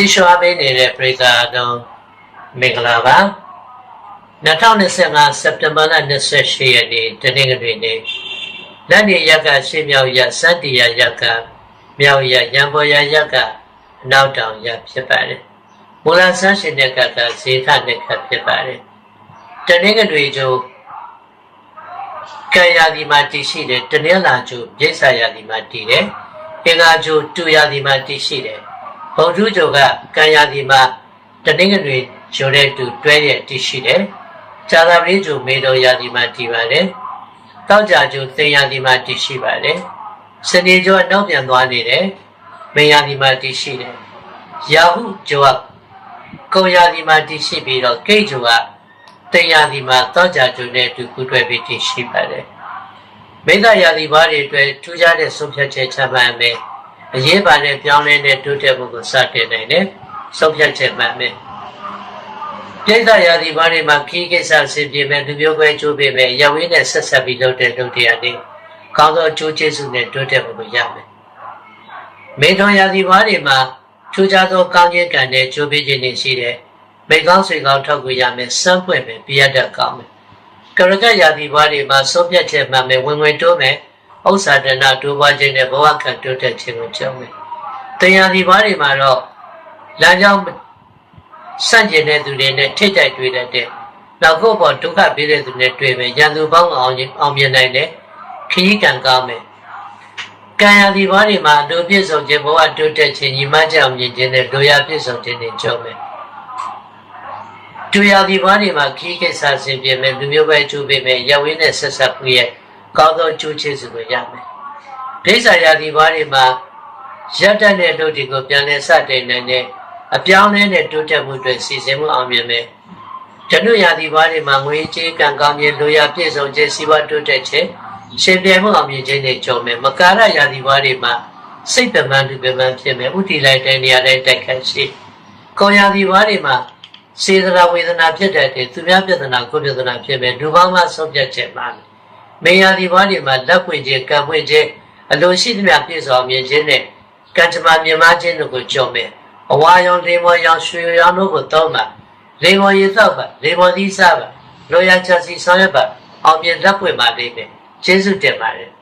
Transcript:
ကြည့်ရှုအားပေးနေတဲ့ပရိသတ်အတော်မင်္ဂလာပါ2025စက်တင်ဘာလ28ရက်နေ့တနင်္ဂနွေနေ့လက်နေရက်ကရှေ့မြောက်ရက်စတ္တိယရက်ကမြောက်ရက်ရံပေါ်ရရက်ကအနောက်တောင်ရက်ဖြစ်ပါတယ်မူလဆန်းရှင်တဲ့ကကဇေထနဲ့ခတ်ဖြစ်ပါတယ်တနင်္ဂနွေကျိုးကံရာဒီမှာတည်ရှိတယ်တနင်္လာကျိုးပြိဿရာဒီမှာတည်တယ်အင်္ဂါကျိုးတူရာဒီမှာတည်ရှိတယ်ဘုံ ထုကျိုးကကံရာဒီမှာတနင်္ဂနွေကျိုးတဲ့တူတွဲရဲ့တည်ရှိတယ်ဇာတာပရိကျိုးမေတော်ရာဒီမှာတည်ပါတယ်တောက်ကြကျိုးသင်ရာဒီမှာတည်ရှိပါတယ်စနေကျိုးအနောက်ပြန်သွားနေတယ်မေရာဒီမှာတည်ရှိတယ်ရာဟုကျိုးကကုံရာဒီမှာတည်ရှိပြီးတော့ကိတ်ကျိုးကတရားဒီမှာတောက်ကြကျိုးနဲ့အတူကူတွဲပြီးတည်ရှိပါတယ်မိစ္ဆာယာဒီဘာတွေအတွက်ထူးခြားတဲ့ဆုံးဖြတ်ချက်ချမှတ်မယ် အရေးပါတဲ့ပြောင်းလဲတဲ့တိုးတက်မှုကိုစတင်နိုင်တယ်ဆုံးဖြတ်ချက်မှတ်မယ်ပြိဿယာဒီဘာတွေမှာခီးကိစ္စဆင်ပြေမယ်လူမျိုးကွဲကျိုးပေးမယ်ရဝင်းနဲ့ဆက်ဆက်ပြီးလုပ်တဲ့လုပ်တရားတွေကောင်းသောအကျိုးကျေးဇူးနဲ့တိုးတက်မှုကိုရမယ်မေထွန်ယာဒီဘာတွေမှာထူးခြားသောကောင်းခြင်းကံနဲ့ကျိုးပေးခြင်းတွေရှိတဲ့မိကောင်းဆွေကောင်းထောက်ကူရမယ်စမ်းပွင့်မယ်ပြရတတ်ကောင်းမယ်ကရကယာဒီဘာတွေမှာဆုံးဖြတ်ချက်မှတ်မယ်ဝင်ဝင်တိုးမယ် ဥစ္စာဒနာတိုးပွားခြင်းနဲ့ဘဝခံတိုးတက်ခြင်းကိုကြောက်မယ်တရားဒီဘာတွေမှာတော့လမ်းကြောင်းစန့်ကျင်တဲ့သူတွေနဲ့ထိတ်တိုက်တွေ့တတ်တဲ့နောက်ဖို့ပေါ်ဒုက္ခပေးတဲ့သူတွေတွေ့မယ်ရန်သူပေါင်းအောင်အောင်မြင်နိုင်တယ်ခရီးကံကောင်းမယ်ကံရဒီဘာတွေမှာလူပြည့်စုံခြင်းဘဝတိုးတက်ခြင်းညီမကြောင်မြင်ခြင်းနဲ့လူရပြည့်စုံခြင်းတွေကြောက်မယ်တူရဒီဘာတွေမှာခီးကိစ္စဆင်ပြေမယ်လူမျိုးပဲကျူးပေးမယ်ရဝင်းနဲ့ဆက်ဆက်ပြီးရဲ့ ကောင်းသောကျိုးချေစုကိုရမယ်ဒိဋ္ဌာယာဒီဘာတွေမှာရက်တက်တဲ့လူတွေကိုပြန်လဲစတင်နိုင်တဲ့အပြောင်းလဲနဲ့တိုးတက်မှုတွေစီစဉ်မှုအောင်မြင်မယ်ဓနုယာဒီဘာတွေမှာငွေကြေးကံကောင်းခြင်းလူရပြည့်စုံခြင်းစီးပွားတိုးတက်ခြင်းရှင်ပြိုင်မှုအောင်မြင်ခြင်းတွေကြုံမယ်မကာရယာဒီဘာတွေမှာစိတ်ပမန်လူပမန်ဖြစ်မယ်ဥတီလိုက်တဲ့နေရာတိုင်းတိုက်ခတ်ရှိကောယာဒီဘာတွေမှာစေတနာဝေဒနာဖြစ်တဲ့တဲ့သူများပြဿနာကိုယ်ပြဿနာဖြစ်မယ်လူပေါင်းမှဆုံးဖြတ်ချက်မှာ မေယာဒီဘာတွေမှာလက်ပွင့်ခြင်းကံပွင့်ခြင်းအလိုရှိသမျှပြည့်စုံမြင်ခြင်းနဲ့ကံကြမ္မာမြင်မခြင်းတို့ကိုကြုံမယ်အဝါရောင်လေမော်ရောင်ရွှေရောင်တို့ကိုတောင်းပါလေမော်ရေသောက်ပါလေမော်သီးစားပါလောရချစီဆောင်ရွက်ပါအောင်မြင်လက်ပွင့်ပါလိမ့်မယ်ကျေးဇူးတင်ပါတယ်